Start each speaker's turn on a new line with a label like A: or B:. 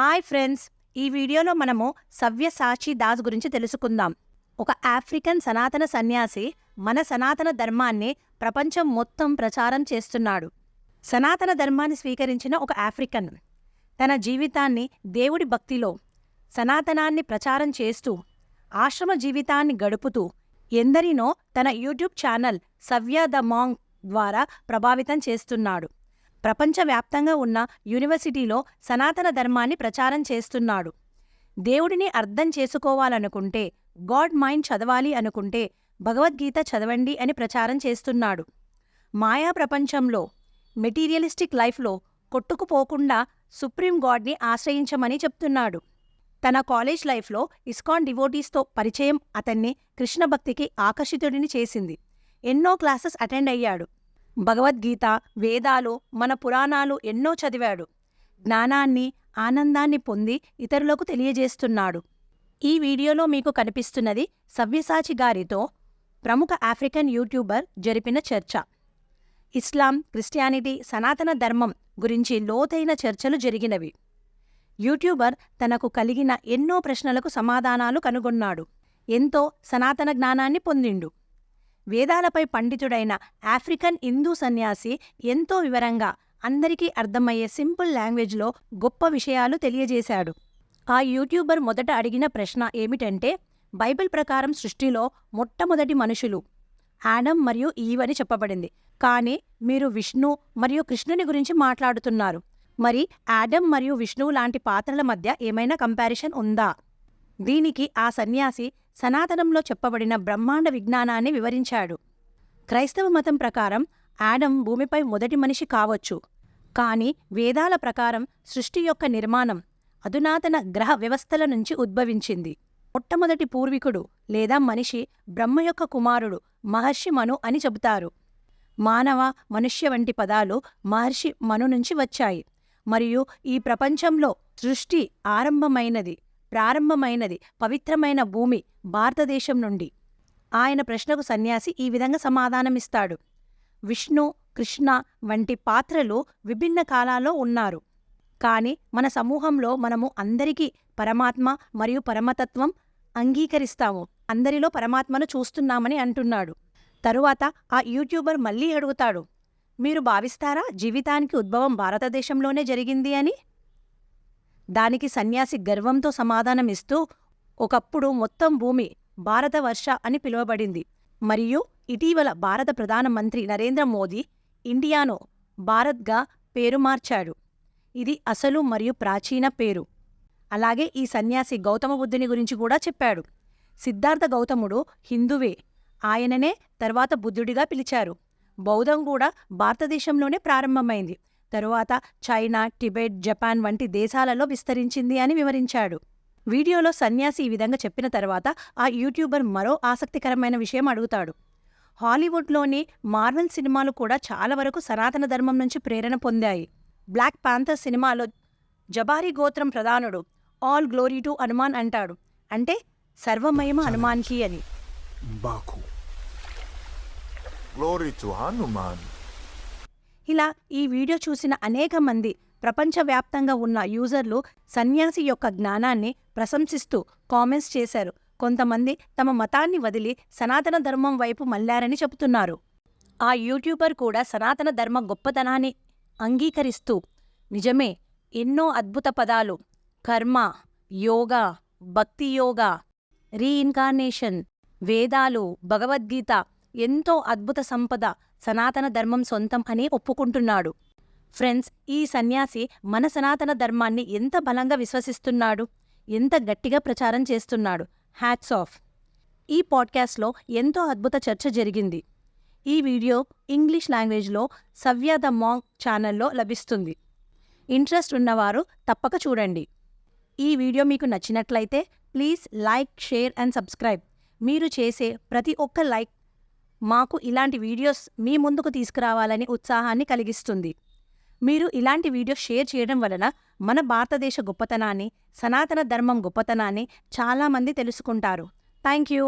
A: Hi friends ఈ వీడియోలో మనము సవ్యసాచి దాస్ గురించి తెలుసుకుందాం. ఒక ఆఫ్రికన్ సనాతన సన్యాసి మన సనాతన ధర్మాన్ని ప్రపంచం మొత్తం ప్రచారం చేస్తున్నాడు. సనాతన ధర్మాన్ని స్వీకరించిన ఒక ఆఫ్రికన్. తన జీవితాన్ని దేవుడి భక్తిలో సనాతనాన్ని ప్రచారం చేస్తూ ఆశ్రమ జీవితాన్ని గడుపుతూ ఎందరినో తన యూట్యూబ్ ఛానల్ సవ్య ద మాంగ్ ద్వారా ప్రభావితం చేస్తున్నాడు. ప్రపంచవ్యాప్తంగా ఉన్న యూనివర్సిటీలో సనాతన ధర్మాన్ని ప్రచారం చేస్తున్నాడు. దేవుడిని అర్థం చేసుకోవాలనుకుంటే గాడ్ మైండ్ చదవాలి అనుకుంటే భగవద్గీత చదవండి అని ప్రచారం చేస్తున్నాడు. మాయా ప్రపంచంలో మెటీరియలిస్టిక్ లైఫ్లో కొట్టుకుపోకుండా సుప్రీం గాడ్ని ఆశ్రయించమని చెప్తున్నాడు. తన కాలేజ్ లైఫ్లో ఇస్కాన్ డివోటీస్తో పరిచయం అతన్ని కృష్ణభక్తికి ఆకర్షితుడిని చేసింది. ఎన్నో క్లాసెస్ అటెండ్ అయ్యాడు. భగవద్గీత వేదాలు మన పురాణాలు ఎన్నో చదివాడు. జ్ఞానాన్ని ఆనందాన్ని పొంది ఇతరులకు తెలియజేస్తున్నాడు. ఈ వీడియోలో మీకు కనిపిస్తున్నది సవ్యసాచి గారితో ప్రముఖ ఆఫ్రికన్ యూట్యూబర్ జరిపిన చర్చ. ఇస్లాం క్రిస్టియానిటీ సనాతన ధర్మం గురించి లోతైన చర్చలు జరిగినవి. యూట్యూబర్ తనకు కలిగిన ఎన్నో ప్రశ్నలకు సమాధానాలు కనుగొన్నాడు. ఎంతో సనాతన జ్ఞానాన్ని పొందిండు. వేదాలపై పండితుడైన ఆఫ్రికన్ హిందూ సన్యాసి ఎంతో వివరంగా అందరికీ అర్థమయ్యే సింపుల్ లాంగ్వేజ్లో గొప్ప విషయాలు తెలియజేశాడు. ఆ యూట్యూబర్ మొదట అడిగిన ప్రశ్న ఏమిటంటే బైబిల్ ప్రకారం సృష్టిలో మొట్టమొదటి మనుషులు ఆడమ్ మరియు ఈవ్ అని చెప్పబడింది. కానీ మీరు విష్ణు మరియు కృష్ణుని గురించి మాట్లాడుతున్నారు. మరి ఆడమ్ మరియు విష్ణువు లాంటి పాత్రల మధ్య ఏమైనా కంపారిషన్ ఉందా? దీనికి ఆ సన్యాసి సనాతనంలో చెప్పబడిన బ్రహ్మాండ విజ్ఞానాన్ని వివరించాడు. క్రైస్తవ మతం ప్రకారం ఆడమ్ భూమిపై మొదటి మనిషి కావచ్చు. కాని వేదాల ప్రకారం సృష్టి యొక్క నిర్మాణం అధునాతన గ్రహ వ్యవస్థల నుంచి ఉద్భవించింది. మొట్టమొదటి పూర్వీకుడు లేదా మనిషి బ్రహ్మ యొక్క కుమారుడు మహర్షి మను అని చెబుతారు. మానవ మనుష్య వంటి పదాలు మహర్షి మను నుంచి వచ్చాయి. మరియు ఈ ప్రపంచంలో సృష్టి ఆరంభమైనది. ప్రారంభమైనది పవిత్రమైన భూమి భారతదేశం నుండి. ఆయన ప్రశ్నకు సన్యాసి ఈ విధంగా సమాధానమిస్తాడు. విష్ణు కృష్ణ వంటి పాత్రలు విభిన్న కాలాల్లో ఉన్నారు. కాని మన సమూహంలో మనము అందరికీ పరమాత్మ మరియు పరమతత్వం అంగీకరిస్తాము. అందరిలో పరమాత్మను చూస్తున్నామని అంటున్నాడు. తరువాత ఆ యూట్యూబర్ మళ్ళీ అడుగుతాడు మీరు భావిస్తారా జీవితానికి ఉద్భవం భారతదేశంలోనే జరిగింది అని? దానికి సన్యాసి గర్వంతో సమాధానమిస్తూ ఒకప్పుడు మొత్తం భూమి భారతవర్ష అని పిలువబడింది. మరియు ఇటీవల భారత ప్రధానమంత్రి నరేంద్ర మోదీ ఇండియాను భారత్గా పేరు మార్చాడు. ఇది అసలు మరియు ప్రాచీన పేరు. అలాగే ఈ సన్యాసి గౌతమ బుద్ధుని గురించి కూడా చెప్పాడు. సిద్ధార్థ గౌతముడు హిందువే. ఆయననే తర్వాత బుద్ధుడిగా పిలిచారు. బౌద్ధం కూడా భారతదేశంలోనే ప్రారంభమైంది. తరువాత చైనా టిబెట్ జపాన్ వంటి దేశాలలో విస్తరించింది అని వివరించాడు. వీడియోలో సన్యాసి ఈ విధంగా చెప్పిన తర్వాత ఆ యూట్యూబర్ మరో ఆసక్తికరమైన విషయం అడుగుతాడు. హాలీవుడ్లోని మార్వెల్ సినిమాలు కూడా చాలా వరకు సనాతన ధర్మం నుంచి ప్రేరణ పొందాయి. బ్లాక్ పాంథర్ సినిమాలో జబారీ గోత్రం ప్రధానుడు ఆల్ గ్లోరీ టు హనుమాన్ అంటాడు. అంటే సర్వమహిమ హనుమాన్కి అని.
B: Baku.
C: Glory to Hanuman.
A: ఇలా ఈ వీడియో చూసిన అనేక మంది ప్రపంచవ్యాప్తంగా ఉన్న యూజర్లు సన్యాసి యొక్క జ్ఞానాన్ని ప్రశంసిస్తూ కామెంట్స్ చేశారు. కొంతమంది తమ మతాన్ని వదిలి సనాతన ధర్మం వైపు మళ్ళారని చెబుతున్నారు. ఆ యూట్యూబర్ కూడా సనాతన ధర్మ గొప్పతనాన్ని అంగీకరిస్తూ నిజమే ఎన్నో అద్భుత పదాలు కర్మ యోగా భక్తి యోగా రీఇన్కార్నేషన్ వేదాలు భగవద్గీత ఎంతో అద్భుత సంపద సనాతన ధర్మం సొంతం అని ఒప్పుకుంటున్నాడు. ఫ్రెండ్స్ ఈ సన్యాసి మన సనాతన ధర్మాన్ని ఎంత బలంగా విశ్వసిస్తున్నాడు? ఎంత గట్టిగా ప్రచారం చేస్తున్నాడు? Hats off! ఈ పాడ్కాస్ట్లో ఎంతో అద్భుత చర్చ జరిగింది. ఈ వీడియో ఇంగ్లీష్ లాంగ్వేజ్లో సవ్య ద మాంగ్ ఛానల్లో లభిస్తుంది. ఇంట్రెస్ట్ ఉన్నవారు తప్పక చూడండి. ఈ వీడియో మీకు నచ్చినట్లయితే please like share and subscribe. మీరు చేసే ప్రతి ఒక్క లైక్ మాకు ఇలాంటి వీడియోస్ మీ ముందుకు తీసుకురావాలని ఉత్సాహాన్ని కలిగిస్తుంది. మీరు ఇలాంటి వీడియోస్ షేర్ చేయడం వలన మన భారతదేశ గొప్పతనాన్ని సనాతన ధర్మం గొప్పతనాన్ని చాలామంది తెలుసుకుంటారు. Thank you.